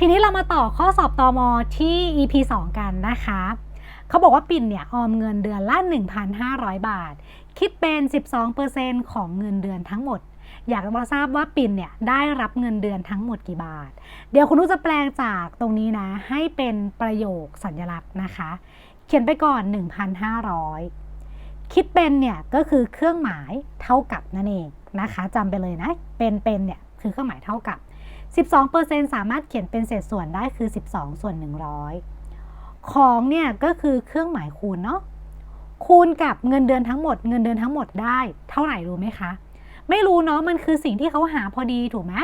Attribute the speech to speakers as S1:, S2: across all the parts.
S1: ทีนี้เรามาต่อข้อสอบตอมอที่ EP 2 กันนะคะ เขาบอกว่าปิ่นเนี่ยออมเงินเดือนละ 1,500 บาท คิดเป็น 12%ของเงินเดือนทั้งหมด อยากมาทราบว่าปิ่นเนี่ยได้รับเงินเดือนทั้งหมดกี่บาท เดี๋ยวคุณนุชจะแปลงจากตรงนี้นะ ให้เป็นประโยคสัญลักษณ์นะคะ เขียนไปก่อน 1,500 คิดเป็นเนี่ยก็คือเครื่องหมายเท่ากับนั่นเองนะคะจำไปเลยนะ เป็นเป็นเนี่ยคือเครื่องหมายเท่ากับ 12%สามารถเขียนเป็นเศษส่วนได้คือ 12 ส่วน 100 ของเนี่ยก็คือเครื่องหมายคูณเนาะคูณกับเงินเดือนทั้งหมด เงินเดือนทั้งหมดได้ เท่าไหร่รู้ไหมคะ ไม่รู้เนาะมันคือสิ่งที่เขาหาพอดีถูกไหม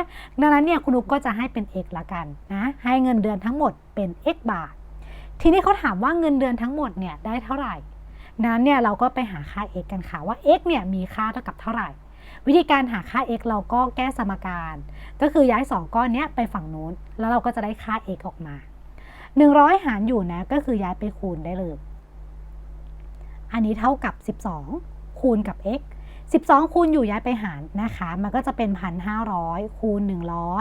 S1: ดังนั้นเนี่ยคุณนุ๊กก็จะให้เป็น x ละกันนะให้เงินเดือนทั้งหมดเป็น x บาท ทีนี้เขาถามว่าเงินเดือนทั้งหมดเนี่ยได้เท่าไหร่ดังนั้นเนี่ยเราก็ไปหาค่า x กันค่ะว่า x เนี่ยมีค่าเท่ากับเท่าไหร่ วิธีการหาค่า x เราก็แก้สมการ ก็คือย้าย 2 ก้อนนี้ไปฝั่งนู้น แล้วเราก็จะได้ค่า x ออกมา 100 หารอยู่นะ ก็คือย้ายไปคูณได้เลย อันนี้เท่ากับ 12 คูณกับ x 12 คูณอยู่ย้ายไปหารนะคะ มันก็จะเป็น 1,500 คูณ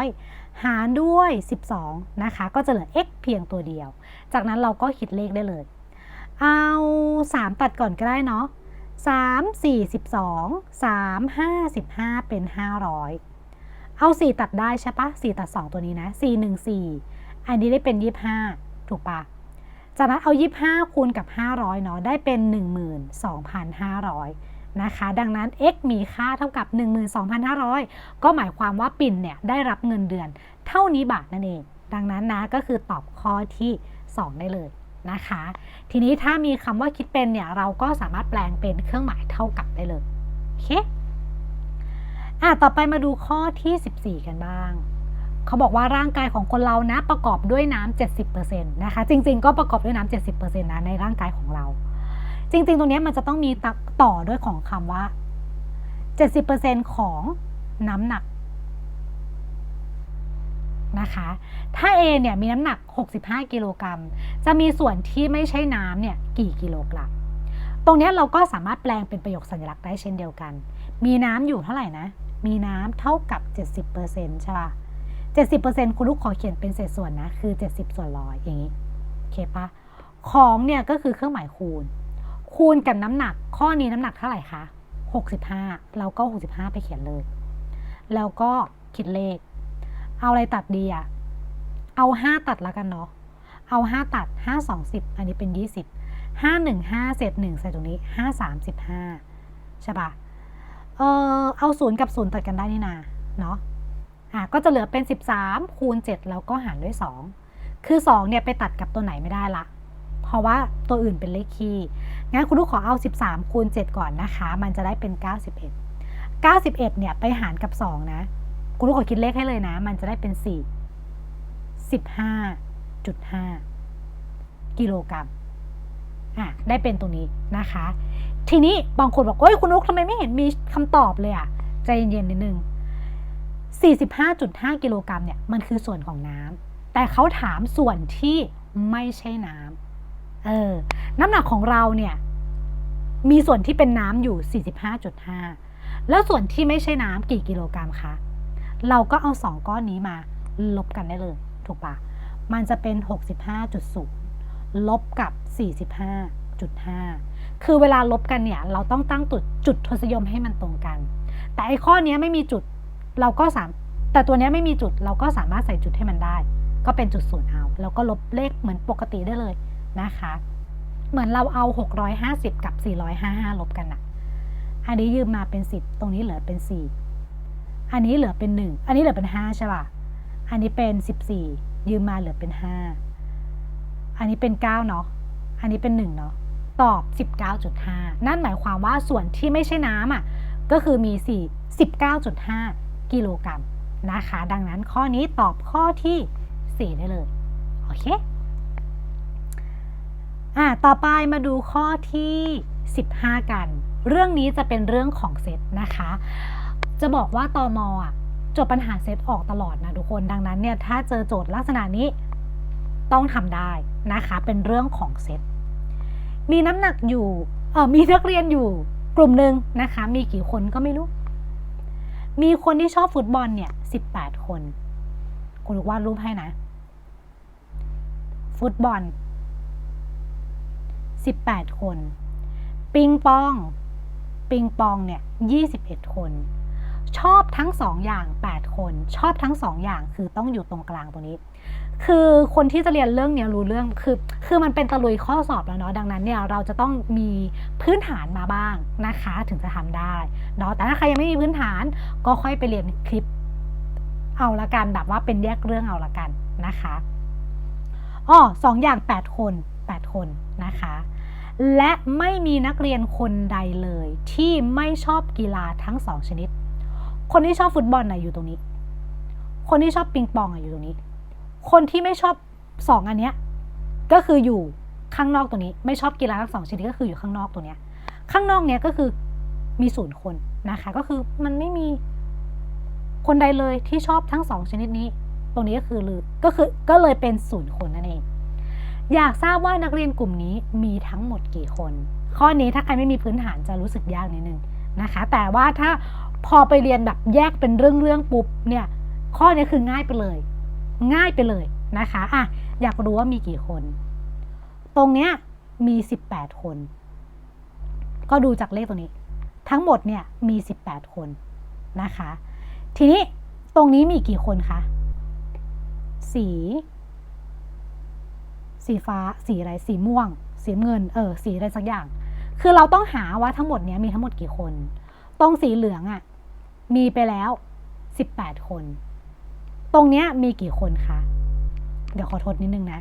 S1: 100 หารด้วย 12 นะคะ ก็จะเหลือ x เพียงตัวเดียว จากนั้นเราก็คิดเลขได้เลย เอา 3 ตัดก่อนก็ได้เนาะ 3 4 12 3 5 15เป็น 500 เอา 4 ตัดได้ใช่ปะ4 ตัด 2 ตัวนี้นะ 4 1 4 อันนี้ได้เป็น 25 ถูกปะจากนั้นเอา 25 คูณกับ 500 เนาะ ได้เป็น 12,500 นะคะ ดังนั้น x มีค่าเท่ากับ 12,500 ก็หมายความว่าปิ่นเนี่ย ได้รับเงินเดือน เท่านี้บาทนั่นเอง ดังนั้นนะ ก็คือตอบข้อที่ 2 ได้เลย นะคะ ทีนี้ถ้ามีคำว่าคิดเป็นเนี่ยเราก็สามารถแปลงเป็นเครื่องหมายเท่ากับได้เลยโอเคอะต่อไปมาดูข้อที่ 14 กันบ้างเขาบอกว่าร่างกายของคนเรานะประกอบด้วยน้ำ70%นะคะ จริงๆ ก็ประกอบด้วยน้ำ70%นะในร่างกายของเรา จริงๆ ตรงนี้มันจะต้องมีต่อด้วยของคำว่า 70%ของน้ำหนัก นะคะ ถ้า A เนี่ยมีน้ำหนัก 65 กิโลกรัม จะมีส่วนที่ไม่ใช่น้ำเนี่ยกี่กิโลกรัม ตรงนี้เราก็สามารถแปลงเป็นประโยคสัญลักษณ์ได้เช่นเดียวกัน มีน้ำอยู่เท่าไหร่นะ มีน้ำเท่ากับ 70%ใช่ป่ะ70%คุณลูกขอเขียนเป็นเศษส่วนนะ คือ 70 ส่วนร้อยอย่างนี้ โอเคปะของเนี่ยก็คือเครื่องหมายคูณ คูณกับน้ำหนัก ข้อนี้น้ำหนักเท่าไหร่คะ65 เราก็ 65 ไปเขียนเลย แล้วก็คิดเลข เอาอะไรตัดดีอะเอา5ตัดแล้วกันเนาะ เอา5ตัด5 2 0อันนี้เป็น20 5 1 5เศษ1ใส่ตรงนี้5 3 15ใช่ปะเออเอา0กับ0ตัดกันได้นี่นาเนาะอะก็จะเหลือเป็น 13 คูณ 7 แล้วก็หารด้วย 2 คือ 2 เนี่ยไปตัดกับตัวไหนไม่ได้ละ เพราะว่าตัวอื่นเป็นเลขคี่ งั้นคุณลูกขอเอา 13 คูณ 7 ก่อนนะคะ มันจะได้เป็น 91 91 เนี่ยไปหารกับ 2 นะ คุณลูกขอคิดเลขให้เลยนะ มันจะได้เป็น4 15.5กิโลกรัมอะได้เป็นตรงนี้นะคะ ทีนี้บางคนบอกเฮ้ยคุณนุกทำไมไม่เห็นมีคำตอบเลยอะใจเย็นๆนิดนึง45.5 กิโลกรัมเนี่ยมันคือส่วนของน้ำแต่เขาถามส่วนที่ไม่ใช่น้ำเออน้ำหนักของเราเนี่ยมีส่วนที่เป็นน้ำอยู่ 45.5 แล้วส่วนที่ไม่ใช่น้ำกี่กิโลกรัมคะ เราก็เอาสองก้อนนี้มาลบกันได้เลย ถูกปะมันจะเป็น 65.0 ลบกับ 45.5 คือเวลาลบกันเนี่ย เราต้องตั้งจุดจุดทศนิยมให้มันตรงกัน แต่ไอ้ข้อนี้ไม่มีจุดเราก็สามแต่ตัวนี้ไม่มีจุดเราก็สามารถใส่จุดให้มันได้ ก็เป็นจุดศูนย์เอาแล้วก็ลบเลขเหมือนปกติได้เลยนะคะ เหมือนเราเอา 650 กับ 455 ลบกันนะอันนี้ยืมมาเป็น 10 ตรงนี้เหลือเป็น 4 อันนี้เหลือเป็น 1 อันนี้เหลือเป็น 5 ใช่ป่ะ อันนี้เป็น 14 ยืมมาเหลือเป็น 5 อันนี้เป็น 9 เนาะ อันนี้เป็น 1 เนาะ ตอบ 19.5 นั่นหมายความว่าส่วนที่ไม่ใช่น้ำอะ ก็คือมี 4 19.5 กิโลกรัมนะคะ ดังนั้นข้อนี้ตอบข้อที่ 4 ได้เลย โอเค อ่า ต่อไปมาดูข้อที่ 15 กัน เรื่องนี้จะเป็นเรื่องของเซตนะคะ จะบอกว่าตอมอะโจทย์ปัญหาเซตออกตลอดนะทุกคนดังนั้นเนี่ยถ้าเจอโจทย์ลักษณะนี้ต้องทำได้นะคะ เป็นเรื่องของเซตมีน้ำหนักอยู่เออมีนักเรียนอยู่กลุ่มหนึ่งนะคะ มีกี่คนก็ไม่รู้ มีคนที่ชอบฟุตบอลเนี่ย18คนคุณลูกวาดรูปให้นะ ฟุตบอล18คน ปิงปอง ปิงปองเนี่ย21คน ชอบทั้งสองอย่าง 8 คน ชอบทั้งสองอย่างคือต้องอยู่ตรงกลางตรงนี้ คือคนที่จะเรียนเรื่องเนี้ยรู้เรื่องคือคือมันเป็นตะลุยข้อสอบแล้วเนาะดังนั้นเนี่ยเราจะต้องมีพื้นฐานมาบ้างนะคะ ถึงจะทำได้เนาะแต่ถ้าใครยังไม่มีพื้นฐานก็ค่อยไปเรียนคลิปเอาละกันแบบว่าเป็นแยกเรื่องเอาละกันนะคะอ๋อสองอย่าง 8 คน 8 คนนะคะและไม่มีนักเรียนคนใดเลยที่ไม่ชอบกีฬาทั้งสองชนิด คนที่ชอบฟุตบอลน่ะอยู่ตรงนี้ คนที่ชอบปิงปองอะอยู่ตรงนี้ คนที่ไม่ชอบสองอันเนี้ยก็คืออยู่ข้างนอกตัวนี้ ไม่ชอบกีฬาทั้งสองชนิดก็คืออยู่ข้างนอกตัวเนี้ย ข้างนอกเนี้ยก็คือมีศูนย์คนนะคะ ก็คือมันไม่มีคนใดเลยที่ชอบทั้งสองชนิดนี้ ตรงนี้ก็คือลือก็คือก็เลยเป็นศูนย์คนนั่นเอง อยากทราบว่านักเรียนกลุ่มนี้มีทั้งหมดกี่คน ข้อนี้ถ้าใครไม่มีพื้นฐานจะรู้สึกยากนิดนึงนะคะ แต่ว่าถ้า พอไปเรียนแบบแยกเป็นเรื่องๆปุ๊บเนี่ยข้อนี้คือง่ายไปเลย ง่ายไปเลยนะคะอะอยากรู้ว่ามีกี่คน ตรงเนี้ยมี 18 คน ก็ดูจากเลขตรงนี้ ทั้งหมดเนี่ยมี 18 คนนะคะ ทีนี้ตรงนี้มีกี่คนคะสี สีฟ้าสีอะไรสีม่วง สีเงิน เออ สีอะไรสักอย่าง คือเราต้องหาว่าทั้งหมดเนี้ยมีทั้งหมดกี่คน ตรงสีเหลืองอะ่ะ มีไปแล้ว 18 คน ตรงเนี้ยมีกี่คนคะ เดี๋ยวขอโทดนิดนึงนะ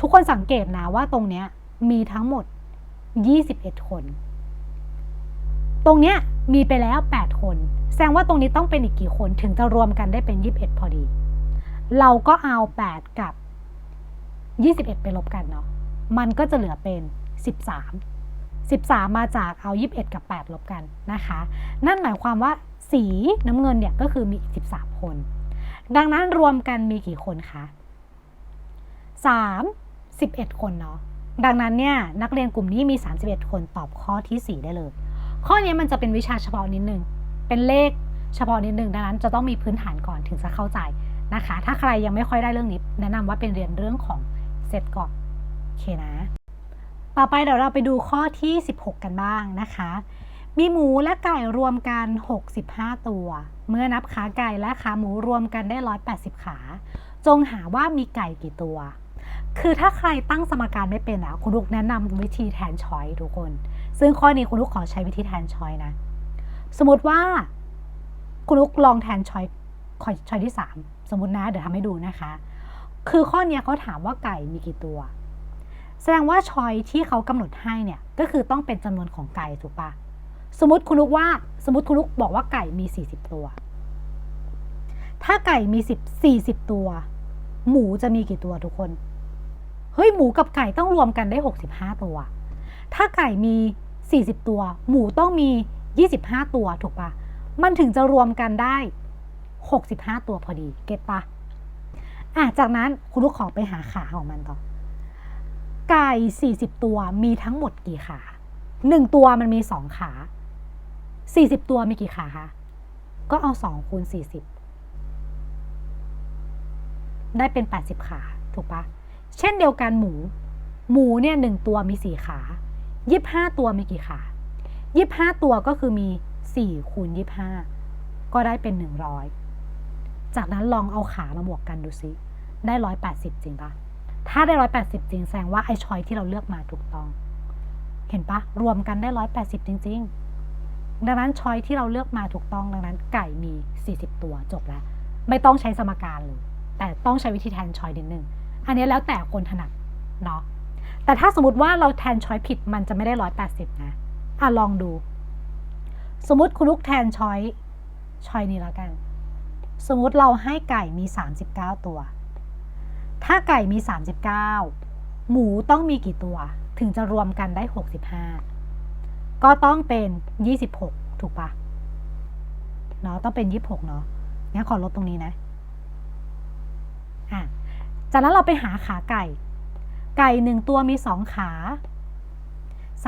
S1: ทุกคนสังเกตนะว่าตรงเนี้ยมีทั้งหมด 21 คน ตรงเนี้ยมีไปแล้ว 8 คน แสดงว่าตรงนี้ต้องเป็นอีกกี่คนถึงจะรวมกันได้เป็น 21 พอดี เราก็เอา 8 กับ 21 ไปลบกันเนาะ มันก็จะเหลือเป็น 13 13 มาจากเอา 21 กับ 8 ลบกันนะคะ นั่นหมายความว่า สีน้ำเงินเนี่ยก็คือมีอีก13 คน ดังนั้นรวมกันมีกี่คนคะ3 11 คนเนาะ ดังนั้นเนี่ยนักเรียนกลุ่มนี้มี 31 คนตอบข้อทีสี่ 4 ได้เลย ข้อนี้มันจะเป็นวิชาเฉพาะนิดนึง เป็นเลขเฉพาะนิดนึง ดังนั้นจะต้องมีพื้นฐานก่อนถึงจะเข้าใจนะคะ ถ้าใครยังไม่ค่อยได้เรื่องนี้แนะนำว่าเป็นเรียนเรื่องของเซตก่อนโอเคนะ ต่อไปเดี๋ยวเราไปดูข้อที่ 16 กันบ้างนะคะ มีหมูและไก่รวมกัน 65 ตัว เมื่อนับขาไก่และขาหมูรวมกันได้ 180 ขา จงหาว่ามีไก่กี่ตัว คือถ้าใครตั้งสมการไม่เป็นอะคุณลูกแนะนำวิธีแทนช้อยทุกคน ซึ่งข้อนี้คุณลูกขอใช้วิธีแทนช้อยนะ สมมติว่า คุณลูกลองแทนช้อยช้อยที่ 3 สมมตินะ เดี๋ยวทำให้ดูนะคะ คือข้อนี้เขาถามว่าไก่มีกี่ตัว แสดงว่าช้อยที่เขากำหนดให้เนี่ยก็คือต้องเป็นจำนวนของไก่ถูกปะ สมมติคุณลูกว่า สมมติคุณลูกบอกว่าไก่มี40ตัว ถ้าไก่มี10 40ตัว หมูจะมีกี่ตัวทุกคน เฮ้ยหมูกับไก่ต้องรวมกันได้65ตัว ถ้าไก่มี40ตัว หมูต้องมี25ตัวถูกปะมันถึงจะรวมกันได้65ตัวพอดี เก็ตปะอะจากนั้นคุณลูกขอไปหาขาของมันต่อ ไก่40ตัวมีทั้งหมดกี่ขา1ตัวมันมี2ขา 40ตัวมีกี่ขาคะ ก็เอา2คูณ40ได้เป็น80ขา ถูกปะ เช่นเดียวกันหมู หมูเนี่ยหนึ่งตัวมีสี่ขายี่ห้าตัวมีกี่ขายี่ห้าตัวก็คือมีสี่คูณยี่ห้าก็ได้เป็นหนึ่งร้อยจากนั้นลองเอาขามาบวกกันดูซิได้ร้อยแปดสิบจริงปะถ้าได้ร้อยแปดสิบจริงแสดงว่าไอ้ชอยที่เราเลือกมาถูกต้อง เห็นปะรวมกันได้ร้อยแปดสิบจริง ๆ ดังนั้นชอยที่เราเลือกมาถูกต้องดังนั้น ไก่มีสี่สิบตัวจบแล้ว ไม่ต้องใช้สมการเลย แต่ต้องใช้วิธีแทนชอยนิดนึง อันนี้แล้วแต่คนถนัดเนาะแต่ถ้าสมมติว่าเราแทนช้อยผิดมันจะไม่ได้ร้อยแปดสิบนะอะลองดู สมมติคุณลูกแทนช้อยช้อยนี้แล้วกัน สมมติเราให้ไก่มี 39 ตัว ถ้าไก่มี 39 หมูต้องมีกี่ตัว ถึงจะรวมกันได้ 65 ก็ต้องเป็น 26 ถูกปะเนาะต้องเป็น 26 เนาะงั้นขอลบตรงนี้นะอะจากนั้นเราไปหาขาไก่ ไก่หนึ่งตัวมีสองขา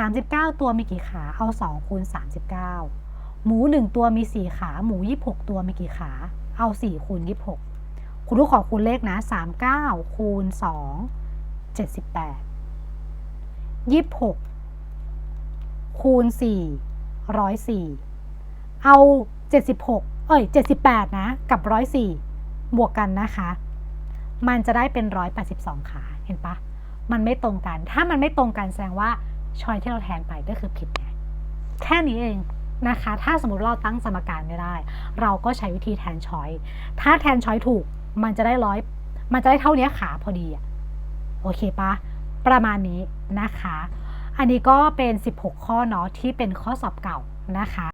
S1: 39 ตัวมีกี่ขา เอา2คูณ39 หมูหนึ่งตัวมีสี่ขา หมู 26 ตัวมีกี่ขา เอา4คูณ26 คุณลูกขอคูณเลขนะ 39คูณ2 78 26 คูณ4 104 เอา 76 เอ้ย 78 นะ กับ 104 บวกกันนะคะ มันจะได้เป็น 182 ขาเห็นปะมันไม่ตรงกัน ถ้ามันไม่ตรงกันแสดงว่าชอยที่เราแทนไปก็คือผิดไงแค่นี้เองนะคะ ถ้าสมมติเราตั้งสมการไม่ได้ เราก็ใช้วิธีแทนชอย ถ้าแทนชอยถูก มันจะได้ร้อย มันจะได้เท่านี้ขาพอดีอะโอเคปะ ประมาณนี้นะคะ อันนี้ก็เป็น 16 ข้อเนาะที่เป็นข้อสอบเก่านะคะ